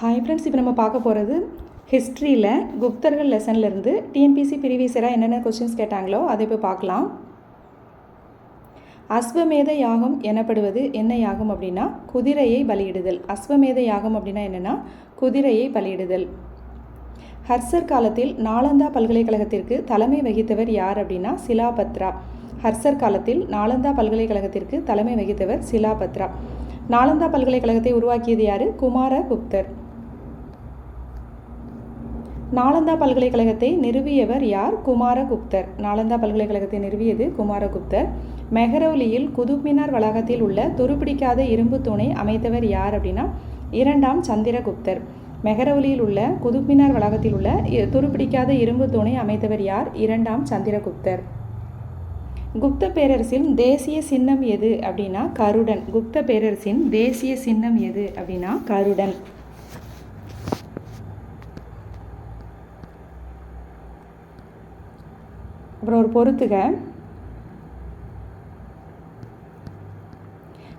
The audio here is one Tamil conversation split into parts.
ஹாய் ஃப்ரெண்ட்ஸ் இப்போ நம்ம பார்க்க போகிறது ஹிஸ்ட்ரியில் குப்தர்கள் லெசன்லேருந்து டிஎன்பிசி பிரிவிசராக என்னென்ன கொஸ்டின்ஸ் கேட்டாங்களோ அதை இப்போ பார்க்கலாம். அஸ்வமேத யாகம் எனப்படுவது என்ன யாகம் அப்படின்னா குதிரையை பலியிடுதல். அஸ்வமேத யாகம் அப்படின்னா என்னென்னா குதிரையை பலியிடுதல். ஹர்சர் காலத்தில் நாலந்தா பல்கலைக்கழகத்திற்கு தலைமை வகித்தவர் யார் அப்படின்னா சிலாபத்ரா. ஹர்சர் காலத்தில் நாலந்தா பல்கலைக்கழகத்திற்கு தலைமை வகித்தவர் சிலாபத்ரா. நாலந்தா பல்கலைக்கழகத்தை உருவாக்கியது யார்? குமாரகுப்தர். நாலந்தா பல்கலைக்கழகத்தை நிறுவியவர் யார்? குமாரகுப்தர். நாலந்தா பல்கலைக்கழகத்தை நிறுவியது குமாரகுப்தர். மெஹரௌலியில் குதுப்மினார் வளாகத்தில் உள்ள துருப்பிடிக்காத இரும்பு தூணை அமைத்தவர் யார் அப்படின்னா இரண்டாம் சந்திரகுப்தர். மெஹரௌலியில் உள்ள குதுப்மினார் வளாகத்தில் உள்ள இ- துருப்பிடிக்காத இரும்பு தூணை அமைத்தவர் யார்? இரண்டாம் சந்திரகுப்தர். குப்த பேரரசின் தேசிய சின்னம் எது அப்படின்னா கருடன். குப்த பேரரசின் தேசிய சின்னம் எது அப்படின்னா கருடன். அப்புறம் ஒரு பொறுத்துக.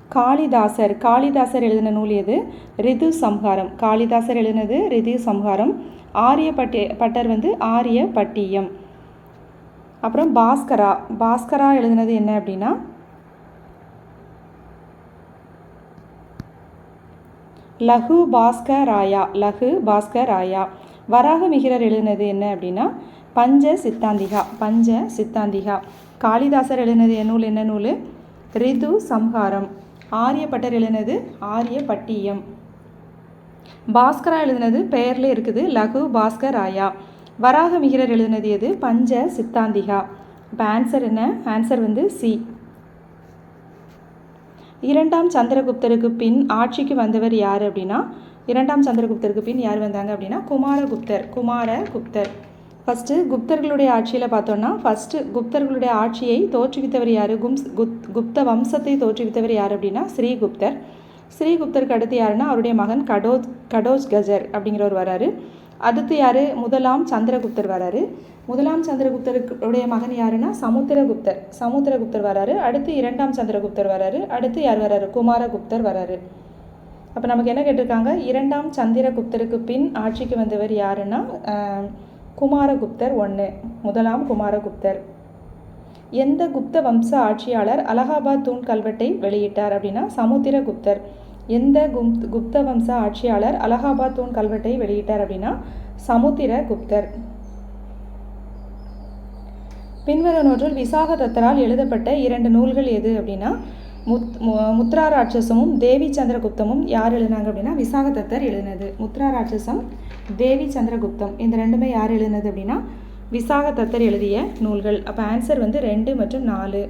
காளிதாசர். காளிதாசர் எழுதின நூல் எது? ரிது சம்ஹாரம். காளிதாசர் எழுதினது ரிது சம்ஹாரம். ஆரிய பட்டி பட்டர் வந்து ஆரிய பட்டியம். அப்புறம் பாஸ்கரா. பாஸ்கரா எழுதினது என்ன அப்படின்னா? லகு பாஸ்கராயா. லகு பாஸ்கராயா. வராக மிகிரர் எழுதினது என்ன அப்படின்னா? பஞ்ச சித்தாந்திகா பஞ்ச சித்தாந்திகா. காளிதாசர் எழுதினது என் நூல் என்ன நூல்? ரிது சம்ஹாரம். ஆரியப்பட்டர் எழுதினது ஆரிய பட்டியம். பாஸ்கரா எழுதினது பெயர்ல இருக்குது லகு பாஸ்கராயா. வராக மிகிரர் எழுதினது எது? பஞ்ச சித்தாந்திகா. இப்போ ஆன்சர் என்ன? ஆன்சர் வந்து சி. இரண்டாம் சந்திரகுப்தருக்கு பின் ஆட்சிக்கு வந்தவர் யார் அப்படின்னா இரண்டாம் சந்திரகுப்தருக்கு பின் யார் வந்தாங்க அப்படின்னா குமாரகுப்தர் குமாரகுப்தர். ஃபஸ்ட்டு குப்தர்களுடைய ஆட்சியில் பார்த்தோன்னா ஃபஸ்ட்டு குப்தர்களுடைய ஆட்சியை தோற்றுவித்தவர் யார்? கும்ஸ் குத் குப்த வம்சத்தை தோற்றுவித்தவர் யார் அப்படின்னா ஸ்ரீகுப்தர். ஸ்ரீகுப்தருக்கு அடுத்து யாருன்னா அவருடைய மகன் கடோஜ் கடோஜ் கஜர் அப்படிங்கிறவர் வராரு. அடுத்து யார்? முதலாம் சந்திரகுப்தர் வராரு. முதலாம் சந்திரகுப்தருடைய மகன் யாருன்னா சமுத்திரகுப்தர். சமுத்திரகுப்தர் வராரு. அடுத்து இரண்டாம் சந்திரகுப்தர் வராரு. அடுத்து யார் வராரு? குமாரகுப்தர் வராரு. அப்போ நமக்கு என்ன கேட்டிருக்காங்க? இரண்டாம் சந்திரகுப்தருக்கு பின் ஆட்சிக்கு வந்தவர் யாருன்னா குமாரகுப்தர் ஒன்று முதலாம் குமாரகுப்தர். எந்த குப்த வம்ச ஆட்சியாளர் அலகாபாத் தூண் கல்வெட்டை வெளியிட்டார் அப்படின்னா சமுத்திரகுப்தர். எந்த குப்த் குப்த வம்ச ஆட்சியாளர் அலகாபாத் தூண் கல்வெட்டை வெளியிட்டார் அப்படின்னா சமுத்திரகுப்தர். பின்வரும் நூற்றில் விசாகதத்தரால் எழுதப்பட்ட இரண்டு நூல்கள் எது அப்படின்னா முத் முத்ரா ராட்சசமும் தேவி சந்திரகுப்தமும் யார் எழுதினாங்க அப்படின்னா விசாகதத்தர் எழுதினது. முத்ரா ராட்சசம் தேவி சந்திரகுப்தம் இந்த ரெண்டுமே யார் எழுதினது அப்படின்னா விசாகதத்தர் எழுதிய நூல்கள். அப்போ ஆன்சர் வந்து ரெண்டு மற்றும் நாலு.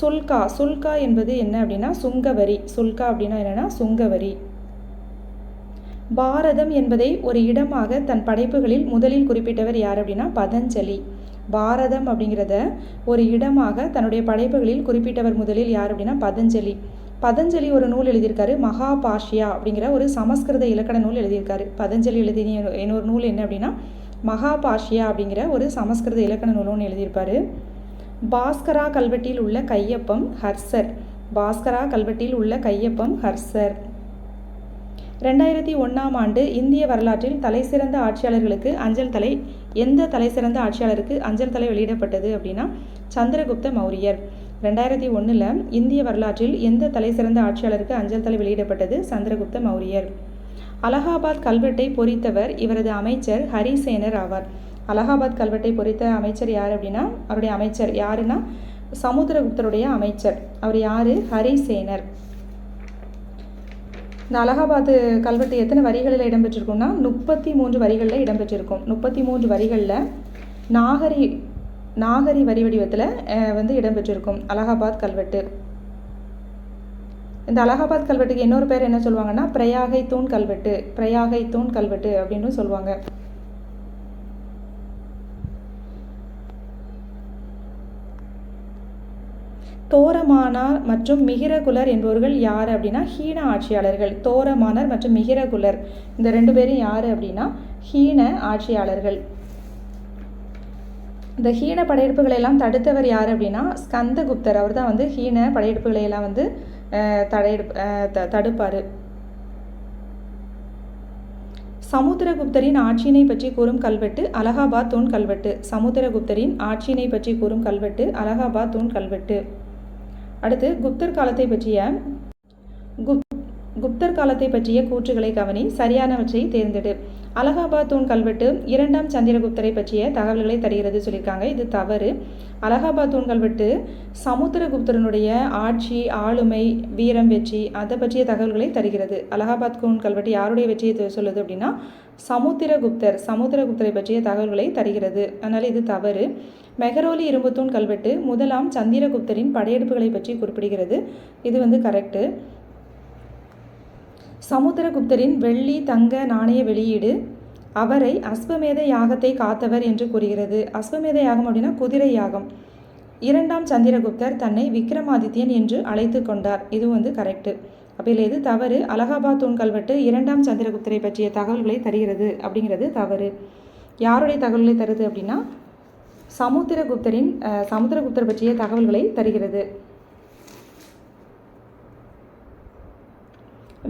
சுல்கா சுல்கா என்பது என்ன அப்படின்னா சுங்கவரி. சுல்கா அப்படின்னா என்னன்னா சுங்கவரி. பாரதம் என்பதை ஒரு இடமாக தன் படைப்புகளில் முதலில் குறிப்பிட்டவர் யார் அப்படின்னா பதஞ்சலி. பாரதம் அப்படிங்கிறத ஒரு இடமாக தன்னுடைய படைப்புகளில் குறிப்பிட்டவர் முதலில் யார் அப்படின்னா பதஞ்சலி. பதஞ்சலி ஒரு நூல் எழுதியிருக்காரு மகாபாஷ்யா அப்படிங்கிற ஒரு சமஸ்கிருத இலக்கண நூல் எழுதியிருக்காரு. பதஞ்சலி எழுதிய இன்னொரு நூல் என்ன அப்படின்னா மகாபாஷ்யா அப்படிங்கிற ஒரு சமஸ்கிருத இலக்கண நூல் ஒன்று எழுதியிருப்பார். பாஸ்கரா கல்வெட்டில் உள்ள கையப்பம் ஹர்சர். பாஸ்கரா கல்வெட்டில் உள்ள கையப்பம் ஹர்சர். ரெண்டாயிரத்தி ஒன்றாம் ஆண்டு இந்திய வரலாற்றில் தலைசிறந்த ஆட்சியாளர்களுக்கு அஞ்சல் தலை எந்த தலைசிறந்த ஆட்சியாளருக்கு அஞ்சல் தலை வெளியிடப்பட்டது அப்படின்னா சந்திரகுப்த மௌரியர். ரெண்டாயிரத்தி ஒன்றில் இந்திய வரலாற்றில் எந்த தலைசிறந்த ஆட்சியாளருக்கு அஞ்சல் தலை வெளியிடப்பட்டது? சந்திரகுப்த மௌரியர். அலகாபாத் கல்வெட்டை பொறித்தவர் இவரது அமைச்சர் ஹரிசேனர் ஆவார். அலகாபாத் கல்வெட்டை பொறித்த அமைச்சர் யார் அப்படின்னா அவருடைய அமைச்சர் யாருன்னா சமுத்திரகுப்தருடைய அமைச்சர். அவர் யார்? ஹரிசேனர். இந்த அலகாபாத் கல்வெட்டு எத்தனை வரிகளில் இடம்பெற்றிருக்கும்னா முப்பத்தி மூன்று வரிகளில் இடம்பெற்றிருக்கும். முப்பத்தி மூன்று வரிகளில் நாகரி நாகரி வரி வடிவத்தில் வந்து இடம்பெற்றிருக்கும். அலகாபாத் கல்வெட்டு. இந்த அலகாபாத் கல்வெட்டுக்கு இன்னொரு பேர் என்ன சொல்லுவாங்கன்னா பிரயாகை தூண் கல்வெட்டு. பிரயாகை தூண் கல்வெட்டு அப்படின்னு சொல்லுவாங்க. தோரமானார் மற்றும் மிகிரகுலர் என்பவர்கள் யார் அப்படின்னா ஹீன ஆட்சியாளர்கள். தோரமானர் மற்றும் மிகிரகுலர். இந்த ரெண்டு பேரும் யார் அப்படின்னா ஹீன ஆட்சியாளர்கள். இந்த ஹீன படையெடுப்புகளை எல்லாம் தடுத்தவர் யார் அப்படின்னா ஸ்கந்தகுப்தர். அவர் தான் வந்து ஹீன படையெடுப்புகளை எல்லாம் வந்து தடையெடு த தடுப்பார். சமுத்திரகுப்தரின் ஆட்சியினை பற்றி கூறும் கல்வெட்டு அலகாபாத் தூண் கல்வெட்டு. சமுத்திரகுப்தரின் ஆட்சியினை பற்றி கூறும் கல்வெட்டு அலகாபாத் தூண் கல்வெட்டு. அடுத்து குப்தர் காலத்தை பற்றிய குப் குப்தர் காலத்தை பற்றிய கூற்றுகளை கவனி சரியானவற்றை தேர்ந்தெடு. அலகாபாத் தூண் கல்வெட்டு இரண்டாம் சந்திரகுப்தரை பற்றிய தகவல்களை தருகிறது சொல்லியிருக்காங்க. இது தவறு. அலகாபாத் தூண் கல்வெட்டு சமுத்திரகுப்தரனுடைய ஆட்சி ஆளுமை வீரம் வெற்றி அதை பற்றிய தகவல்களை தருகிறது. அலகாபாத் தூண் கல்வெட்டு யாருடைய வெற்றியை சொல்லுது அப்படின்னா சமுத்திரகுப்தர் சமுத்திரகுப்தரை பற்றிய தகவல்களை தருகிறது. அதனால் இது தவறு. மெஹரோலி இரும்புத்தூண் கல்வெட்டு முதலாம் சந்திரகுப்தரின் படையெடுப்புகளை பற்றி குறிப்பிடுகிறது. இது வந்து கரெக்டு சமுத்திரகுப்தரின் வெள்ளி தங்க நாணய வெளியீடு. அவரை அஸ்வமேத யாகத்தை காத்தவர் என்று கூறுகிறது. அஸ்வமேத யாகம் அப்படின்னா குதிரை யாகம். இரண்டாம் சந்திரகுப்தர் தன்னை விக்ரமாதித்யன் என்று அழைத்து கொண்டார். இது வந்து கரெக்டு அப்போ இதில் எது தவறு? அலகாபாத் தூண் கல்வெட்டு இரண்டாம் சந்திரகுப்தரை பற்றிய தகவல்களை தருகிறது அப்படிங்கிறது தவறு. யாருடைய தகவல்களை தருது அப்படின்னா சமுத்திரகுப்தரின் சமுத்திரகுப்தர் பற்றிய தகவல்களை தருகிறது.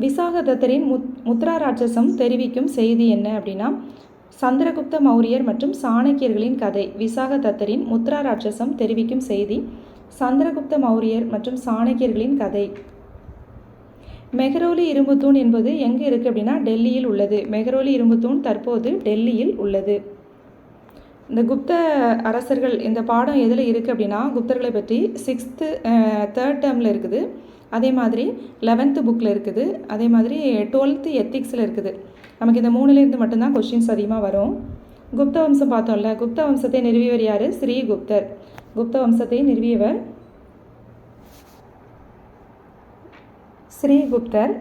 விசாகதத்தரின் முத் முத்ரா ராட்சசம் தெரிவிக்கும் செய்தி என்ன அப்படின்னா சந்திரகுப்த மௌரியர் மற்றும் சாணக்கியர்களின் கதை விசாகதத்தரின் முத்ரா ராட்சசம் தெரிவிக்கும் செய்தி சந்திரகுப்த மௌரியர் மற்றும் சாணக்கியர்களின் கதை. மெஹரோலி இரும்புத்தூண் என்பது எங்கே இருக்குது அப்படின்னா டெல்லியில் உள்ளது. மெஹரோலி இரும்புத்தூண் தற்போது டெல்லியில் உள்ளது. இந்த குப்த அரசர்கள் இந்த பாடம் எதில் இருக்குது அப்படின்னா குப்தர்களை பற்றி சிக்ஸ்த்து தேர்ட் டேர்மில் இருக்குது. அதே மாதிரி லெவன்த்து புக்கில் இருக்குது. அதே மாதிரி டுவெல்த்து எத்திக்ஸில் இருக்குது. நமக்கு இந்த மூணுலேருந்து மட்டும்தான் கொஷின்ஸ் அதிகமாக வரும். குப்த வம்சம் பார்த்தோம்ல குப்த வம்சத்தை நிறுவியவர் யார்? ஸ்ரீகுப்தர் குப்த வம்சத்தை நிறுவியவர் ஸ்ரீகுப்தர்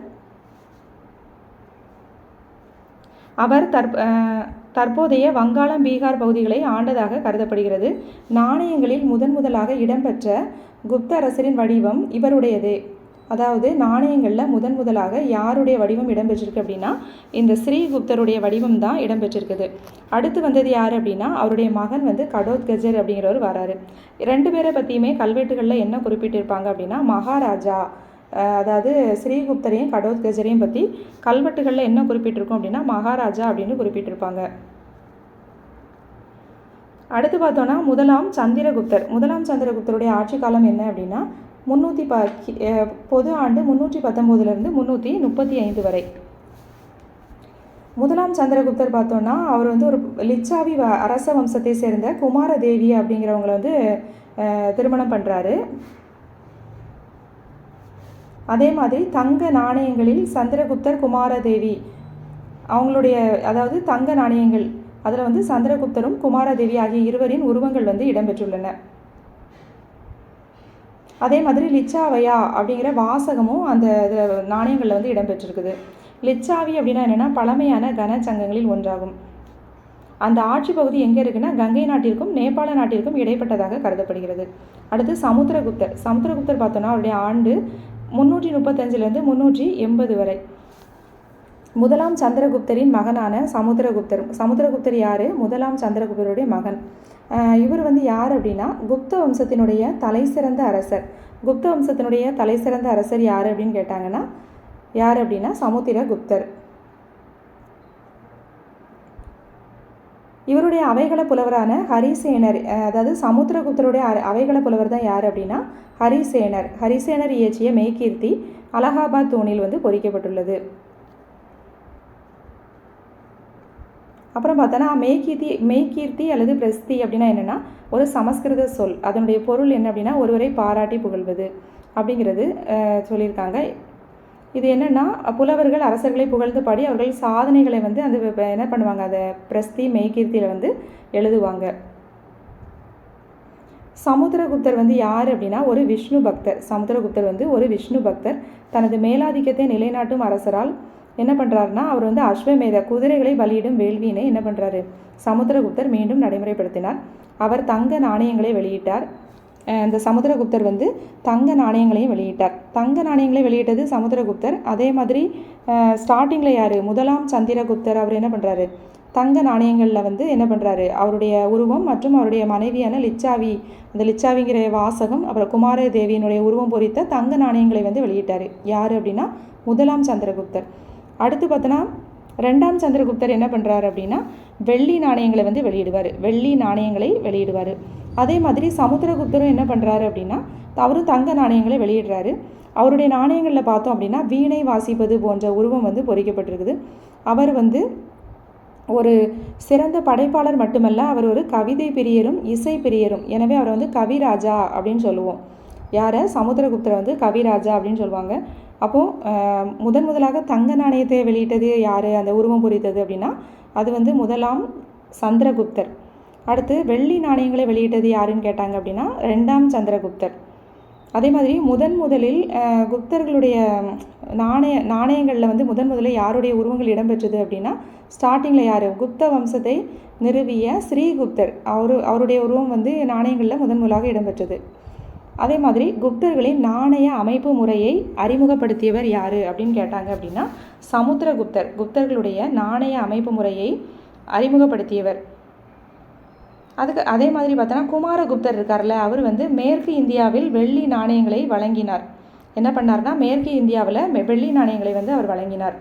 அவர் தற் தற்போதைய வங்காளம் பீகார் பகுதிகளை ஆண்டதாக கருதப்படுகிறது. நாணயங்களில் முதன் முதலாக இடம்பெற்ற குப்த அரசரின் வடிவம் இவருடையது. அதாவது நாணயங்களில் முதன் முதலாக யாருடைய வடிவம் இடம்பெற்றிருக்கு அப்படின்னா இந்த ஸ்ரீகுப்தருடைய வடிவம் தான் இடம்பெற்றிருக்குது. அடுத்து வந்தது யார் அப்படின்னா அவருடைய மகன் வந்து கடோத்கஜர் அப்படிங்கிறவர் வராரு. ரெண்டு பேரை பற்றியுமே கல்வெட்டுகளில் என்ன குறிப்பிட்டிருப்பாங்க அப்படின்னா மகாராஜா அதாவது ஸ்ரீகுப்தரையும் கடோத்கஜரையும் பற்றி கல்வெட்டுகளில் என்ன குறிப்பிட்டிருக்கும் அப்படின்னா மகாராஜா அப்படின்னு குறிப்பிட்டிருப்பாங்க. அடுத்து பார்த்தோன்னா முதலாம் சந்திரகுப்தர். முதலாம் சந்திரகுப்தருடைய ஆட்சி காலம் என்ன அப்படின்னா முந்நூற்றி ப கி- பொது ஆண்டு முந்நூற்றி பத்தொம்போதுலேருந்து முந்நூற்றி முப்பத்தி ஐந்து வரை. முதலாம் சந்திரகுப்தர் பார்த்தோன்னா அவர் வந்து ஒரு லிச்சாவி வ- அரச வம்சத்தை சேர்ந்த குமாரதேவி அப்படிங்கிறவங்களை வந்து திருமணம் பண்ணுறாரு அதே மாதிரி தங்க நாணயங்களில் சந்திரகுப்தர் குமாரதேவி. அவங்களுடைய அதாவது தங்க நாணயங்கள் அதில் வந்து சந்திரகுப்தரும் குமாரதேவி ஆகிய இருவரின் உருவங்கள் வந்து இடம்பெற்றுள்ளன. அதே மாதிரி லிச்சாவையா அப்படிங்கிற வாசகமும் அந்த இது நாணயங்களில் வந்து இடம்பெற்றிருக்குது. லிச்சாவி அப்படின்னா என்னென்னா பழமையான கனச்சங்கங்களில் ஒன்றாகும். அந்த ஆட்சி பகுதி எங்கே இருக்குன்னா கங்கை நாட்டிற்கும் நேபாள நாட்டிற்கும் இடைப்பட்டதாக கருதப்படுகிறது. அடுத்து சமுத்திரகுப்தர். சமுத்திரகுப்தர் பார்த்தோன்னா அவருடைய ஆண்டு முந்நூற்றி முப்பத்தஞ்சிலேருந்து முந்நூற்றி எண்பது வரை. முதலாம் சந்திரகுப்தரின் மகனான சமுத்திரகுப்தர் சமுத்திரகுப்தர் யார்? முதலாம் சந்திரகுப்தருடைய மகன். இவர் வந்து யார் அப்படின்னா குப்த வம்சத்தினுடைய தலை சிறந்த அரசர். குப்த வம்சத்தினுடைய தலை சிறந்த அரசர் யார் அப்படின்னு கேட்டாங்கன்னா யார் அப்படின்னா சமுத்திரகுப்தர். இவருடைய அவைகள புலவரான ஹரிசேனர் அதாவது சமுத்திரகுப்தருடைய அ- அவைகள புலவர் தான் யார் அப்படின்னா ஹரிசேனர். ஹரிசேனர் இயற்றிய மெய்கீர்த்தி அலகாபாத் தூணில் வந்து பொறிக்கப்பட்டுள்ளது. அப்புறம் பார்த்தோன்னா மெய்கீர்த்தி மெய்கீர்த்தி அல்லது பிரஸ்தி அப்படின்னா என்னென்னா ஒரு சமஸ்கிருத சொல். அதனுடைய பொருள் என்ன அப்படின்னா ஒருவரை பாராட்டி புகழ்வது அப்படிங்கிறது சொல்லியிருக்காங்க. இது என்னென்னா புலவர்கள் அரசர்களை புகழ்ந்து பாடி அவர்கள் சாதனைகளை வந்து அந்த என்ன பண்ணுவாங்க அதை பிரஸ்தி மெய்கீர்த்தியில் வந்து எழுதுவாங்க. சமுத்திரகுப்தர் வந்து யார் அப்படின்னா ஒரு விஷ்ணு பக்தர். சமுத்திரகுப்தர் வந்து ஒரு விஷ்ணு பக்தர். தனது மேலாதிக்கத்தை நிலைநாட்டும் அரசரால் என்ன பண்ணுறாருன்னா அவர் வந்து அஸ்வமேத குதிரைகளை பலியிடும் வேள்வியினை என்ன பண்ணுறாரு சமுத்திரகுப்தர் மீண்டும் நடைமுறைப்படுத்தினார். அவர் தங்க நாணயங்களை வெளியிட்டார். இந்த சமுத்திரகுப்தர் வந்து தங்க நாணயங்களையும் வெளியிட்டார். தங்க நாணயங்களை வெளியிட்டது சமுத்திரகுப்தர். அதே மாதிரி ஸ்டார்டிங்கில் யார்? முதலாம் சந்திரகுப்தர் அவர் என்ன பண்ணுறாரு தங்க நாணயங்களில் வந்து என்ன பண்ணுறாரு அவருடைய உருவம் மற்றும் அவருடைய மனைவியான லிச்சாவி அந்த லிச்சாவிங்கிற வாசகம் அப்புறம் குமார தேவியினுடைய உருவம் பொறித்த தங்க நாணயங்களை வந்து வெளியிட்டார். யார் அப்படின்னா? முதலாம் சந்திரகுப்தர். அடுத்து பார்த்தோன்னா ரெண்டாம் சந்திரகுப்தர் என்ன பண்ணுறாரு அப்படின்னா வெள்ளி நாணயங்களை வந்து வெளியிடுவார். வெள்ளி நாணயங்களை வெளியிடுவார். அதே மாதிரி சமுத்திரகுப்தரும் என்ன பண்ணுறாரு அப்படின்னா அவரும் தங்க நாணயங்களை வெளியிடுறாரு. அவருடைய நாணயங்களில் பார்த்தோம் அப்படின்னா வீணை வாசிப்பது போன்ற உருவம் வந்து பொறிக்கப்பட்டிருக்குது. அவர் வந்து ஒரு சிறந்த படைப்பாளர் மட்டுமல்ல அவர் ஒரு கவிதை பிரியரும் இசை பிரியரும். எனவே அவர் வந்து கவிராஜா அப்படின்னு சொல்லுவோம். யாரை? சமுத்திரகுப்தரை வந்து கவிராஜா அப்படின்னு சொல்லுவாங்க. அப்போது முதன் முதலாக தங்க நாணயத்தை வெளியிட்டது யார்? அந்த உருவம் பொறித்தது அப்படின்னா அது வந்து முதலாம் சந்திரகுப்தர். அடுத்து வெள்ளி நாணயங்களை வெளியிட்டது யாருன்னு கேட்டாங்க அப்படின்னா ரெண்டாம் சந்திரகுப்தர். அதே மாதிரி முதன் முதலில் குப்தர்களுடைய நாணய நாணயங்களில் வந்து முதன் முதலில் யாருடைய உருவங்கள் இடம்பெற்றது அப்படின்னா ஸ்டார்டிங்கில் யார்? குப்த வம்சத்தை நிறுவிய ஸ்ரீகுப்தர். அவரு அவருடைய உருவம் வந்து நாணயங்களில் முதன் முதலாக இடம்பெற்றது. அதே மாதிரி குப்தர்களின் நாணய அமைப்பு முறையை அறிமுகப்படுத்தியவர் யார் அப்படின்னு கேட்டாங்க அப்படின்னா சமுத்திரகுப்தர். குப்தர்களுடைய நாணய அமைப்பு முறையை அறிமுகப்படுத்தியவர். அதுக்கு அதே மாதிரி பார்த்தோன்னா குமாரகுப்தர் இருக்கார்ல அவர் வந்து மேற்கு இந்தியாவில் வெள்ளி நாணயங்களை வழங்கினார். என்ன பண்ணார்னா மேற்கு இந்தியாவில் வெள்ளி நாணயங்களை வந்து அவர் வழங்கினார்.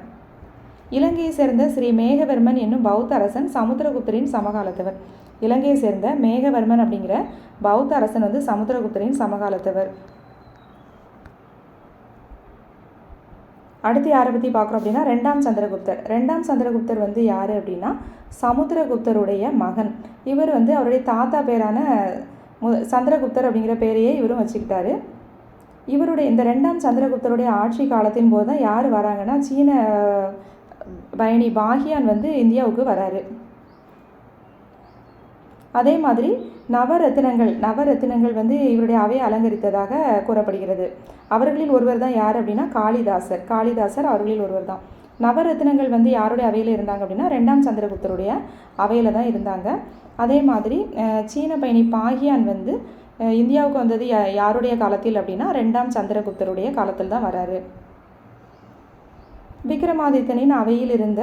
இலங்கையை சேர்ந்த ஸ்ரீ மேகவர்மன் என்னும் பௌத்த அரசன் சமுத்திரகுப்தரின் சமகாலத்தவர். இலங்கையை சேர்ந்த மேகவர்மன் அப்படிங்கிற பௌத்த அரசன் வந்து சமுத்திரகுப்தரின் சமகாலத்தவர். அடுத்து யாரை பற்றி பார்க்குறோம் அப்படின்னா ரெண்டாம் சந்திரகுப்தர். ரெண்டாம் சந்திரகுப்தர் வந்து யார் அப்படின்னா சமுத்திரகுப்தருடைய மகன். இவர் வந்து அவருடைய தாத்தா பேரான மு சந்திரகுப்தர் அப்படிங்கிற பேரையே இவரும் வச்சுக்கிட்டாரு. இவருடைய இந்த ரெண்டாம் சந்திரகுப்தருடைய ஆட்சி காலத்தின் போது தான் யார் வராங்கன்னா சீன பயணி பாகியான் வந்து இந்தியாவுக்கு வராரு. அதே மாதிரி நவரத்தினங்கள் நவரத்தினங்கள் வந்து இவருடைய அவையை அலங்கரித்ததாக கூறப்படுகிறது. அவர்களில் ஒருவர் தான் யார் அப்படின்னா காளிதாசர். காளிதாசர் அவர்களில் ஒருவர் தான். நவரத்தினங்கள் வந்து யாருடைய அவையில் இருந்தாங்க அப்படின்னா ரெண்டாம் சந்திரகுப்தருடைய அவையில் தான் இருந்தாங்க. அதே மாதிரி சீன பயணி பாகியான் வந்து இந்தியாவுக்கு வந்தது யாருடைய காலத்தில் அப்படின்னா ரெண்டாம் சந்திரகுப்தருடைய காலத்தில் தான் வராரு. விக்ரமாதித்தனின் அவையில் இருந்த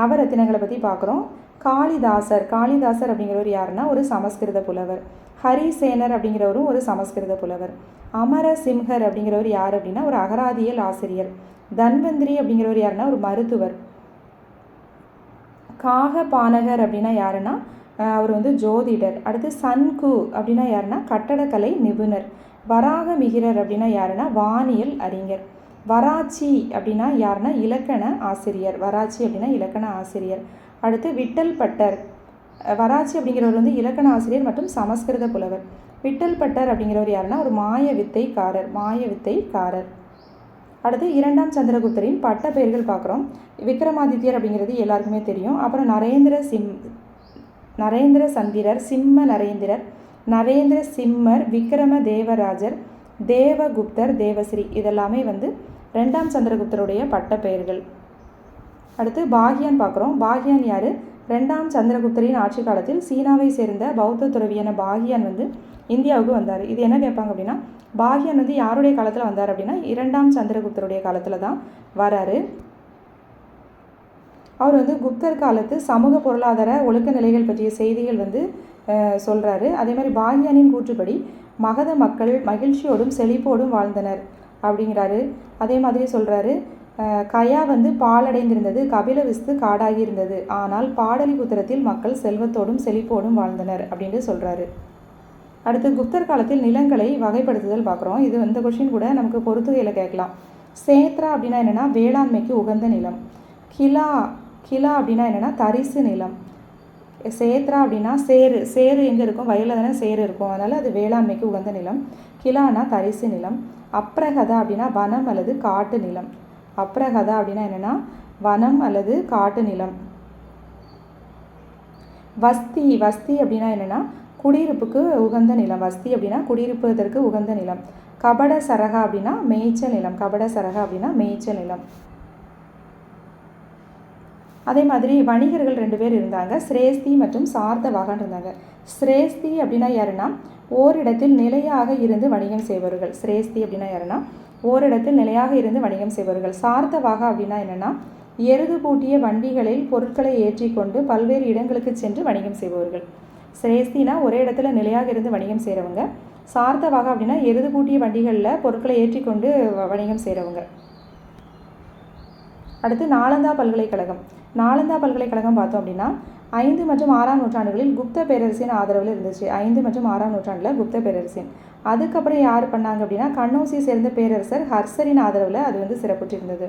நவரத்தினங்களை பற்றி பார்க்குறோம். காளிதாசர் காளிதாசர் அப்படிங்கிறவர் யாருன்னா ஒரு சமஸ்கிருத புலவர். ஹரிசேனர் அப்படிங்கிறவரும் ஒரு சமஸ்கிருத புலவர். அமர சிம்ஹர் அப்படிங்கிறவர் யார் அப்படின்னா ஒரு அகராதியல் ஆசிரியர். தன்வந்திரி அப்படிங்கிறவர் யாருன்னா ஒரு மருத்துவர். காக பானகர் அப்படின்னா யாருன்னா அவர் வந்து ஜோதிடர். அடுத்து சன்கு அப்படின்னா யாருன்னா கட்டடக்கலை நிபுணர். வராக மிகிரர் அப்படின்னா யாருன்னா வானியல் அறிஞர். வராச்சி அப்படின்னா யாருன்னா இலக்கண ஆசிரியர். வராச்சி அப்படின்னா இலக்கண ஆசிரியர். அடுத்து விட்டல் பட்டர். வராச்சி அப்படிங்கிறவர் வந்து இலக்கண ஆசிரியர் மற்றும் சமஸ்கிருத புலவர். விட்டல் பட்டர் அப்படிங்கிறவர் யாருன்னா ஒரு மாய வித்தைக்காரர் மாய வித்தைக்காரர். அடுத்து இரண்டாம் சந்திரகுப்தரின் பட்ட பெயர்கள் பார்க்குறோம். விக்ரமாதித்யர் அப்படிங்கிறது எல்லாருக்குமே தெரியும். அப்புறம் நரேந்திர சிம் நரேந்திர சந்திரர் சிம்ம நரேந்திரர் நரேந்திர சிம்மர் விக்ரம தேவராஜர் தேவகுப்தர் தேவஸ்ரீ இதெல்லாமே வந்து ரெண்டாம் சந்திரகுப்தருடைய பட்ட பெயர்கள். அடுத்து பாகியான் பார்க்குறோம். பாகியான் யார்? ரெண்டாம் சந்திரகுப்தரின் ஆட்சி காலத்தில் சீனாவை சேர்ந்த பௌத்த துறவியான பாகியான் வந்து இந்தியாவுக்கு வந்தார். இது என்ன கேட்பாங்க அப்படின்னா பாகியான் வந்து யாருடைய காலத்தில் வந்தார் அப்படின்னா இரண்டாம் சந்திரகுப்தருடைய காலத்தில் தான் வராரு. அவர் வந்து குப்தர் காலத்து சமூக பொருளாதார ஒழுக்க நிலைகள் பற்றிய செய்திகள் வந்து சொல்கிறாரு அதே மாதிரி பாகியானின் கூற்றுப்படி மகத மக்கள் மகிழ்ச்சியோடும் செழிப்போடும் வாழ்ந்தனர் அப்படிங்கிறாரு. அதே மாதிரி சொல்கிறாரு கயா வந்து பாலடைந்திருந்தது கபிலவிஸ்து காடாகி இருந்தது ஆனால் பாடலிபுத்திரத்தில் மக்கள் செல்வத்தோடும் செழிப்போடும் வாழ்ந்தனர் அப்படின்ட்டு சொல்கிறாரு அடுத்து குப்தர் காலத்தில் நிலங்களை வகைப்படுத்துதல் பார்க்குறோம். இது இந்த கொஷின் கூட நமக்கு பொறுத்துகையில் கேட்கலாம். சேத்ரா அப்படின்னா என்னென்னா வேளாண்மைக்கு உகந்த நிலம். கிலா கிலா அப்படின்னா என்னென்னா தரிசு நிலம். சேத்ரா அப்படின்னா சேரு சேரு எங்கே இருக்கும்? வயலில் தானே சேரு இருக்கும். அதனால் அது வேளாண்மைக்கு உகந்த நிலம். கிலானா தரிசு நிலம். அப்ரகதா அப்படின்னா வனம் அல்லது காட்டு நிலம். அப்ரகதா அப்படின்னா என்னென்னா வனம் அல்லது காட்டு நிலம். வஸ்தி வஸ்தி அப்படின்னா என்னென்னா குடியிருப்புக்கு உகந்த நிலம். வஸ்தி அப்படின்னா குடியிருப்பதற்கு உகந்த நிலம். கபட சரகா அப்படின்னா மேய்ச்சல் நிலம். கபட சரகா அப்படின்னா மேய்ச்சல் நிலம். அதே மாதிரி வணிகர்கள் ரெண்டு பேர் இருந்தாங்க. சிரேஸ்தி மற்றும் சார்த்தவாகன் இருந்தாங்க. சிரேஸ்தி அப்படின்னா யாருன்னா ஓரிடத்தில் நிலையாக இருந்து வணிகம் செய்பவர்கள். சிரேஸ்தி அப்படின்னா யாருன்னா ஓரிடத்தில் நிலையாக இருந்து வணிகம் செய்வார்கள் சார்த்தவாக அப்படின்னா என்னென்னா எருது பூட்டிய வண்டிகளில் பொருட்களை ஏற்றிக்கொண்டு பல்வேறு இடங்களுக்கு சென்று வணிகம் செய்பவர்கள். சிரேஸ்தினா ஒரே இடத்துல நிலையாக இருந்து வணிகம் செய்கிறவங்க சார்த்தவாக அப்படின்னா எருது பூட்டிய வண்டிகளில் பொருட்களை ஏற்றிக்கொண்டு வணிகம் செய்கிறவங்க அடுத்து நாலந்தா பல்கலைக்கழகம். நாலந்தா பல்கலைக்கழகம் பார்த்தோம் அப்படின்னா ஐந்து மற்றும் ஆறாம் நூற்றாண்டுகளில் குப்த பேரரசின் ஆதரவில் இருந்துச்சு. ஐந்து மற்றும் ஆறாம் நூற்றாண்டில் குப்த பேரரசின். அதுக்கப்புறம் யார் பண்ணாங்க அப்படின்னா கண்ணோசியை சேர்ந்த பேரரசர் ஹர்சரின் ஆதரவில் அது வந்து சிறப்புற்றிருந்தது.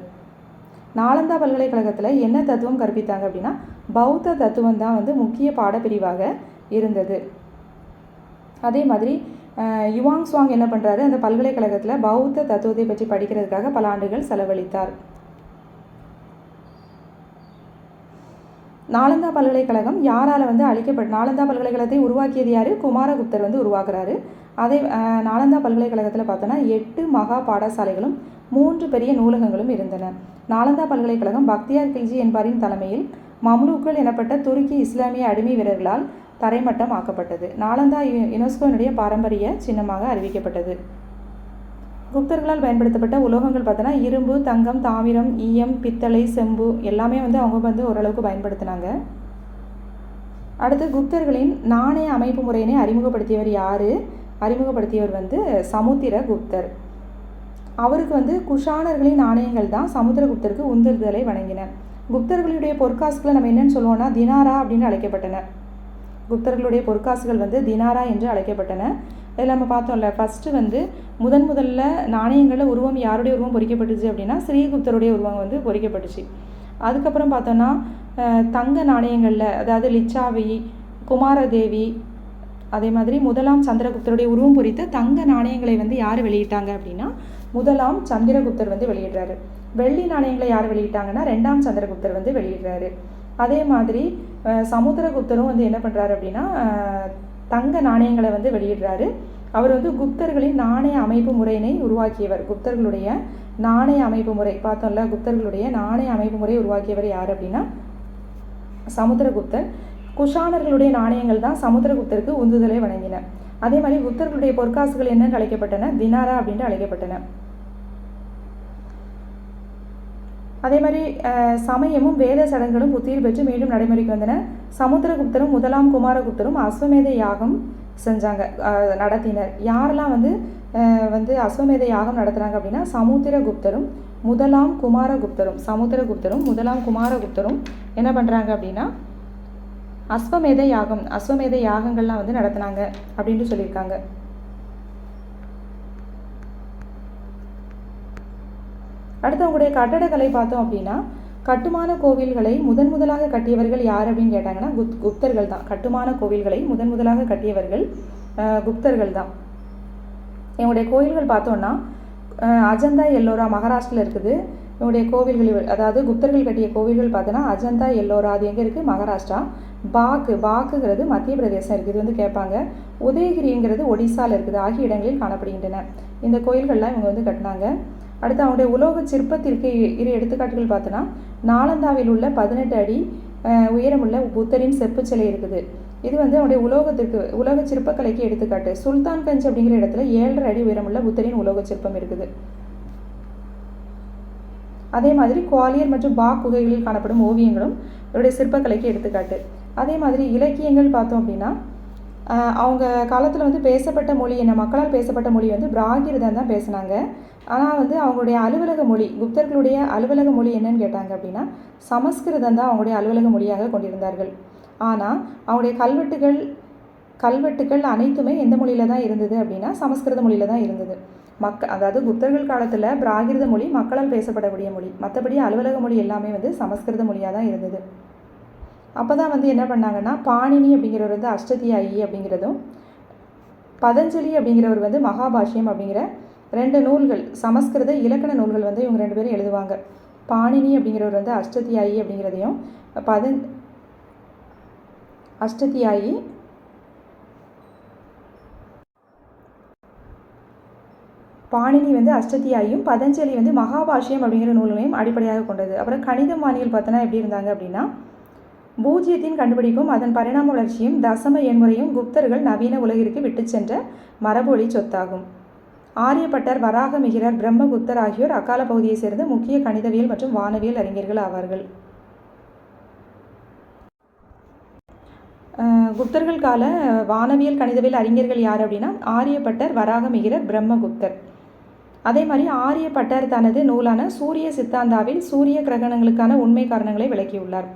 நாலந்தா பல்கலைக்கழகத்தில் என்ன தத்துவம் கற்பித்தாங்க அப்படின்னா பௌத்த தத்துவம் தான் வந்து முக்கிய பாடப்பிரிவாக இருந்தது. அதே மாதிரி யுவாங் சுவாங் என்ன பண்ணுறாரு அந்த பல்கலைக்கழகத்தில் பௌத்த தத்துவத்தை பற்றி படிக்கிறதுக்காக பல ஆண்டுகள் செலவழித்தார். நாலந்தா பல்கலைக்கழகம் யாரால் வந்து அழிக்கப்பட்ட நாலந்தா பல்கலைக்கழகத்தை உருவாக்கியது யார்? குமாரகுப்தர் வந்து உருவாக்குறாரு. அதே நாலந்தா பல்கலைக்கழகத்தில் பார்த்தோன்னா எட்டு மகா பாடசாலைகளும் மூன்று பெரிய நூலகங்களும் இருந்தன. நாலந்தா பல்கலைக்கழகம் பக்தியார் கில்ஜி என்பாரின் தலைமையில் மம்லூக்கள் எனப்பட்ட துருக்கி இஸ்லாமிய அடிமை வீரர்களால் தரைமட்டம் ஆக்கப்பட்டது. நாலந்தா யு- யுனெஸ்கோனுடைய பாரம்பரிய சின்னமாக அறிவிக்கப்பட்டது. குப்தர்களால் பயன்படுத்தப்பட்ட உலோகங்கள் பார்த்தோன்னா இரும்பு தங்கம் தாமிரம் ஈயம் பித்தளை செம்பு எல்லாமே வந்து அவங்க வந்து ஓரளவுக்கு பயன்படுத்தினாங்க. அடுத்து குப்தர்களின் நாணய அமைப்பு முறையினை அறிமுகப்படுத்தியவர் யார்? அறிமுகப்படுத்தியவர் வந்து சமுத்திர குப்தர் அவருக்கு வந்து குஷானர்களின் நாணயங்கள் தான் சமுத்திரகுப்தருக்கு உந்துதலை வழங்கின. குப்தர்களுடைய பொற்காசுகளை நம்ம என்னன்னு சொல்லுவோம்னா தினாரா அப்படின்னு அழைக்கப்பட்டன. குப்தர்களுடைய பொற்காசுகள் வந்து தினாரா என்று அழைக்கப்பட்டன. இதில் நம்ம பார்த்தோம்ல ஃபஸ்ட்டு வந்து முதன் முதல்ல நாணயங்களில் உருவம் யாருடைய உருவம் பொறிக்கப்பட்டுச்சு அப்படின்னா ஸ்ரீகுப்தருடைய உருவம் வந்து பொறிக்கப்பட்டுச்சு. அதுக்கப்புறம் பார்த்தோன்னா தங்க நாணயங்களில் அதாவது லிச்சாவி குமாரதேவி அதே மாதிரி முதலாம் சந்திரகுப்தருடைய உருவம் பொறித்த தங்க நாணயங்களை வந்து யார் வெளியிட்டாங்க அப்படின்னா முதலாம் சந்திரகுப்தர் வந்து வெளியிடுறாரு. வெள்ளி நாணயங்களை யார் வெளியிட்டாங்கன்னா ரெண்டாம் சந்திரகுப்தர் வந்து வெளியிடுறாரு. அதே மாதிரி சமுத்திரகுப்தரும் வந்து என்ன பண்ணுறாரு அப்படின்னா தங்க நாணயங்களை வந்து வெளியிடுறாரு. அவர் வந்து குப்தர்களின் நாணய அமைப்பு முறையினை உருவாக்கியவர். குப்தர்களுடைய நாணய அமைப்பு முறை பார்த்தோம்ல குப்தர்களுடைய நாணய அமைப்பு முறையை உருவாக்கியவர் யார் அப்படின்னா சமுத்திரகுப்தர். குஷானர்களுடைய நாணயங்கள் தான் சமுத்திரகுப்தருக்கு உந்துதலை வழங்கின. அதே மாதிரி குப்தர்களுடைய பொற்காசுகள் என்னென்று அழைக்கப்பட்டன? தினாரா அப்படின்ட்டு அழைக்கப்பட்டன. அதே மாதிரி சமயமும் வேத சடங்குகளும் புத்தியில் பெற்று மீண்டும் நடைமுறைக்கு வந்தன. சமுத்திரகுப்தரும் முதலாம் குமாரகுப்தரும் அஸ்வமேத யாகம் செஞ்சாங்க நடத்தினர். யாரெல்லாம் வந்து வந்து அஸ்வமேத யாகம் நடத்துகிறாங்க அப்படின்னா சமுத்திரகுப்தரும் முதலாம் குமாரகுப்தரும் சமுத்திரகுப்தரும் முதலாம் குமாரகுப்தரும் என்ன பண்ணுறாங்க அப்படின்னா அஸ்வமேத யாகம் அஸ்வமேத யாகங்கள்லாம் வந்து நடத்தினாங்க அப்படின்ட்டு சொல்லியிருக்காங்க. அடுத்து அவங்களுடைய கட்டடக்கலை பார்த்தோம் அப்படின்னா கட்டுமான கோவில்களை முதன் முதலாக கட்டியவர்கள் யார் அப்படின்னு கேட்டாங்கன்னா குத் குப்தர்கள் தான். கட்டுமான கோவில்களை முதன் முதலாக கட்டியவர்கள் குப்தர்கள் தான். என்னுடைய கோயில்கள் பார்த்தோன்னா அஜந்தா எல்லோரா மகாராஷ்டிரில் இருக்குது. என்னுடைய கோவில்கள் அதாவது குப்தர்கள் கட்டிய கோவில்கள் பார்த்தோன்னா அஜந்தா எல்லோரா அது எங்கே இருக்குது மகாராஷ்டிரா. பாக்கு பாக்குங்கிறது மத்திய பிரதேசம் இருக்குது. இது வந்து கேட்பாங்க. உதயகிரிங்கிறது ஒடிசாவில் இருக்குது. ஆகிய இடங்களில் காணப்படுகின்றன. இந்த கோயில்கள்லாம் இவங்க வந்து கட்டினாங்க. அடுத்து அவங்களுடைய உலோக சிற்பத்திற்கு இரு எடுத்துக்காட்டுகள் பார்த்தோன்னா நாலந்தாவில் உள்ள பதினெட்டு அடி உயரமுள்ள புத்தரின் செப்பு சிலை இருக்குது. இது வந்து அவருடைய உலோகத்திற்கு உலோக சிற்பக்கலைக்கு எடுத்துக்காட்டு. சுல்தான்கஞ்ச் அப்படிங்கிற இடத்துல ஏழரை அடி உயரமுள்ள புத்தரின் உலோக சிற்பம் இருக்குது. அதே மாதிரி குவாலியர் மற்றும் பாக் குகைகளில் காணப்படும் ஓவியங்களும் இவருடைய சிற்பக்கலைக்கு எடுத்துக்காட்டு. அதே மாதிரி இலக்கியங்கள் பார்த்தோம் அப்படின்னா அவங்க காலத்தில் வந்து பேசப்பட்ட மொழி என்ன மக்களால் பேசப்பட்ட மொழி வந்து பிராகிருதம் தான் பேசுனாங்க. ஆனால் வந்து அவங்களுடைய அலுவலக மொழி குப்தர்களுடைய அலுவலக மொழி என்னன்னு கேட்டாங்க அப்படின்னா சமஸ்கிருதம் தான் அவங்களுடைய அலுவலக மொழியாக கொண்டிருந்தார்கள். ஆனால் அவங்களுடைய கல்வெட்டுகள் கல்வெட்டுகள் அனைத்துமே எந்த மொழியில் தான் இருந்தது அப்படின்னா சமஸ்கிருத மொழியில் தான் இருந்தது. மக்க அதாவது குப்தர்கள் காலத்தில் பிராகிருத மொழி மக்களால் பேசப்படக்கூடிய மொழி. மற்றபடி அலுவலக மொழி எல்லாமே வந்து சமஸ்கிருத மொழியாக தான் இருந்தது. அப்போ தான் வந்து என்ன பண்ணாங்கன்னா பாணினி அப்படிங்கிறவர் வந்து அஷ்டதியாயி அப்படிங்கிறதும் பதஞ்சலி அப்படிங்கிறவர் வந்து மகாபாஷ்யம் அப்படிங்கிற ரெண்டு நூல்கள் சமஸ்கிருத இலக்கண நூல்கள் வந்து இவங்க ரெண்டு பேரும் எழுதுவாங்க. பாணினி அப்படிங்கிறவர் வந்து அஷ்டதியாயி அப்படிங்கிறதையும் பதன் அஷ்டதியாயி பாணினி வந்து அஷ்டதியாயும் பதஞ்சலி வந்து மகாபாஷ்யம் அப்படிங்கிற நூல்களையும் அடிப்படையாக கொண்டது. அப்புறம் கணித மானியல் பார்த்தோன்னா எப்படி இருந்தாங்க அப்படின்னா பூஜ்ஜியத்தின் கண்டுபிடிப்பும் அதன் பரிணாம வளர்ச்சியும் தசம எண்முறையும் குப்தர்கள் நவீன உலகிற்கு விட்டுச் சென்ற மரபொழி சொத்தாகும். ஆரியப்பட்டர் வராக மிகிரர் பிரம்மகுப்தர் ஆகியோர் அக்கால பகுதியைச் சேர்ந்த முக்கிய கணிதவியல் மற்றும் வானவியல் அறிஞர்கள் ஆவார்கள். குப்தர்கள் கால வானவியல் கணிதவியல் அறிஞர்கள் யார் அப்படின்னா ஆரியப்பட்டர் வராகமிகிரர் பிரம்மகுப்தர். அதே மாதிரி ஆரியப்பட்டர் தனது நூலான சூரிய சித்தாந்தாவில் சூரிய கிரகணங்களுக்கான உண்மை காரணங்களை விளக்கியுள்ளார்.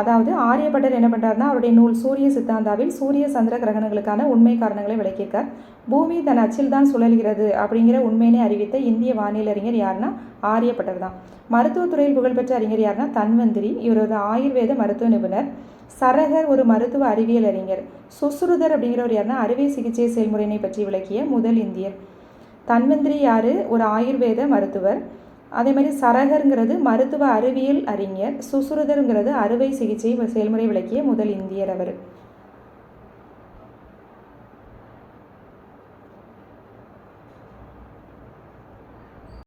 அதாவது ஆரியப்பட்டர் என்ன பண்ணுறாருனா அவருடைய நூல் சூரிய சித்தாந்தாவில் சூரிய சந்திர கிரகணங்களுக்கான உண்மை காரணங்களை விளக்கியிருக்கார். பூமி தன் அச்சில் தான் சுழல்கிறது அப்படிங்கிற உண்மையினை அறிவித்த இந்திய வானியல் அறிஞர் யாருன்னா ஆரியப்பட்டர் தான். மருத்துவத்துறையில் புகழ்பெற்ற அறிஞர் யாருன்னா தன்வந்திரி. இவர் ஒரு ஆயுர்வேத மருத்துவ நிபுணர் சரகர் ஒரு மருத்துவ அறிவியல் அறிஞர். சுஸ்ருதர் அப்படிங்கிறவர் யாருன்னா அறுவை சிகிச்சை செயல்முறையினை பற்றி விளக்கிய முதல் இந்தியர். தன்வந்திரி யாரு? ஒரு ஆயுர்வேத மருத்துவர். அதே மாதிரி சரகருங்கிறது மருத்துவ அறிவியல் அறிஞர் சுசுருதருங்கிறது அறுவை சிகிச்சை செயல்முறை விளக்கிய முதல் இந்தியர் அவர்.